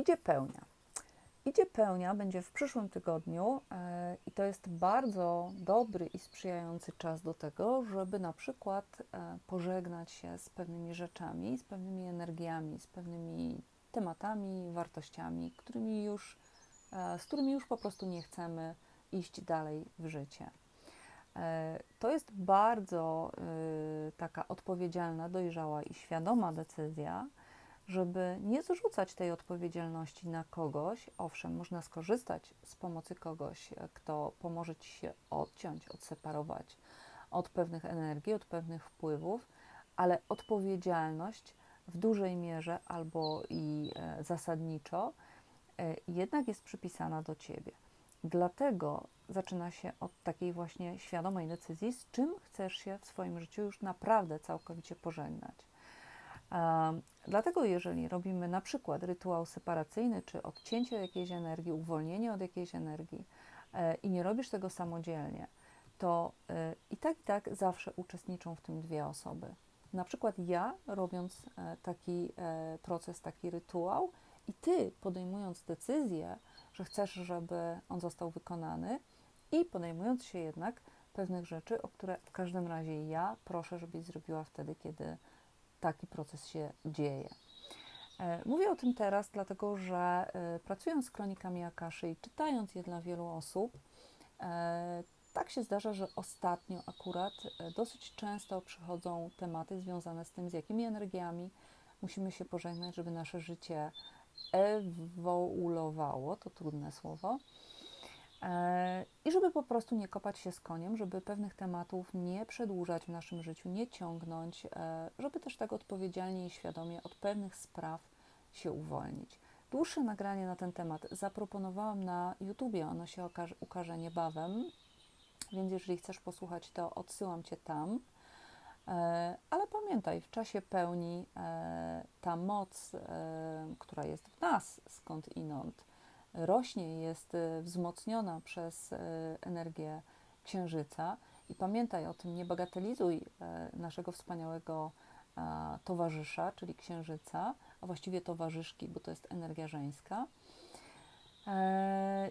Idzie pełnia. Idzie pełnia będzie w przyszłym tygodniu e, i to jest bardzo dobry i sprzyjający czas do tego, żeby na przykład e, pożegnać się z pewnymi rzeczami, z pewnymi energiami, z pewnymi tematami, wartościami, którymi już, e, z którymi już po prostu nie chcemy iść dalej w życie. To jest bardzo taka odpowiedzialna, dojrzała i świadoma decyzja, żeby nie zrzucać tej odpowiedzialności na kogoś. Owszem, można skorzystać z pomocy kogoś, kto pomoże ci się odciąć, odseparować od pewnych energii, od pewnych wpływów, ale odpowiedzialność w dużej mierze albo i e, zasadniczo e, jednak jest przypisana do ciebie. Dlatego zaczyna się od takiej właśnie świadomej decyzji, z czym chcesz się w swoim życiu już naprawdę całkowicie pożegnać. Dlatego, jeżeli robimy na przykład rytuał separacyjny, czy odcięcie jakiejś energii, uwolnienie od jakiejś energii e, i nie robisz tego samodzielnie, to e, i tak, i tak zawsze uczestniczą w tym dwie osoby. Na przykład ja, robiąc e, taki proces, taki rytuał, i ty podejmując decyzję, że chcesz, żeby on został wykonany, i podejmując się jednak pewnych rzeczy, o które w każdym razie ja proszę, żebyś zrobiła wtedy, kiedy taki proces się dzieje. E, Mówię o tym teraz, dlatego że e, pracując z kronikami Akaszy i czytając je dla wielu osób, e, tak się zdarza, że ostatnio akurat dosyć często przychodzą tematy związane z tym, z jakimi energiami musimy się pożegnać, żeby nasze życie ewoluowało, to trudne słowo, I żeby po prostu nie kopać się z koniem, żeby pewnych tematów nie przedłużać w naszym życiu, nie ciągnąć, e, żeby też tak odpowiedzialnie i świadomie od pewnych spraw się uwolnić. Dłuższe nagranie na ten temat zaproponowałam na YouTubie, ono się ukaże niebawem, więc jeżeli chcesz posłuchać, to odsyłam Cię tam. E, Ale pamiętaj, w czasie pełni e, ta moc, e, która jest w nas, skąd inąd, rośnie, jest e, wzmocniona przez e, energię księżyca. I pamiętaj o tym, nie bagatelizuj e, naszego wspaniałego towarzysza, czyli księżyca, a właściwie towarzyszki, bo to jest energia żeńska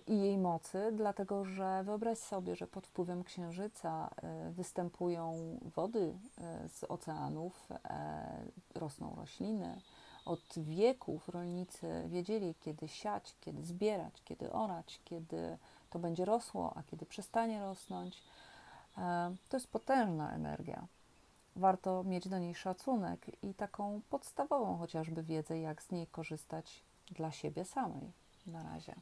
i jej mocy, dlatego że wyobraź sobie, że pod wpływem księżyca występują wody z oceanów, rosną rośliny. Od wieków rolnicy wiedzieli, kiedy siać, kiedy zbierać, kiedy orać, kiedy to będzie rosło, a kiedy przestanie rosnąć. E, To jest potężna energia. Warto mieć do niej szacunek i taką podstawową chociażby wiedzę, jak z niej korzystać dla siebie samej. Na razie.